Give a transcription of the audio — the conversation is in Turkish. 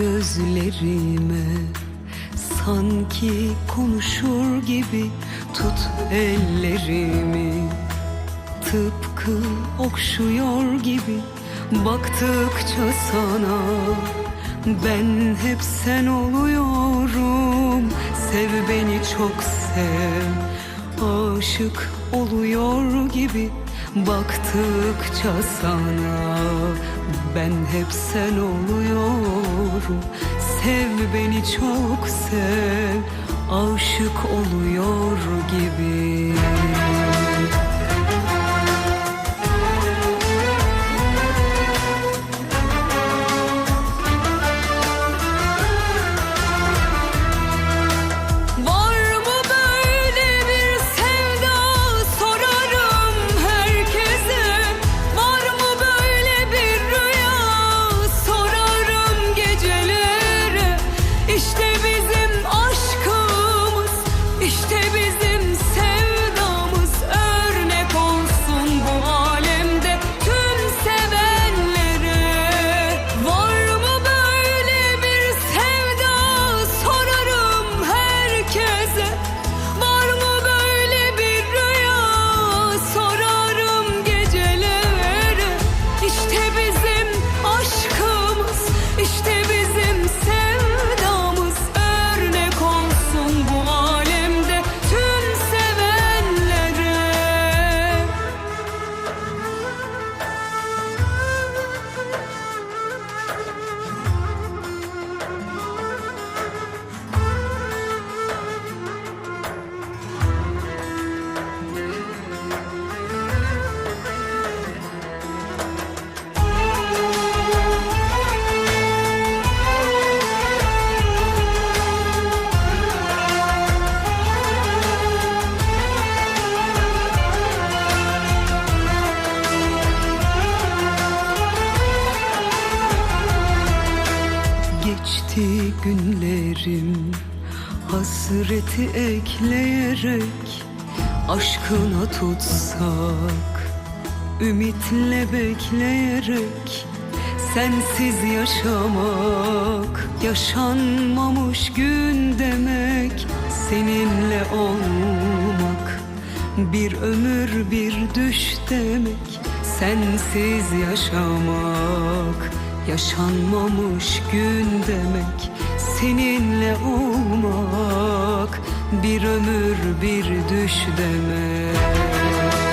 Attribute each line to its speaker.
Speaker 1: ellerime Sanki konuşur gibi tut ellerimi. Tıpkı okşuyor gibi baktıkça sana Ben hep sen oluyorum. Sev beni çok sev Aşık oluyor gibi baktıkça sana Ben hep sen oluyorum. Sev beni çok sev. Aşık oluyor gibi günlerim hasreti ekleyerek Aşkına tutsak ümitle bekleyerek Sensiz yaşamak yaşanmamış gün demek Seninle olmak bir ömür bir düş demek Sensiz yaşamak yaşanmamış gün demek Seninle olmak bir ömür bir düş demek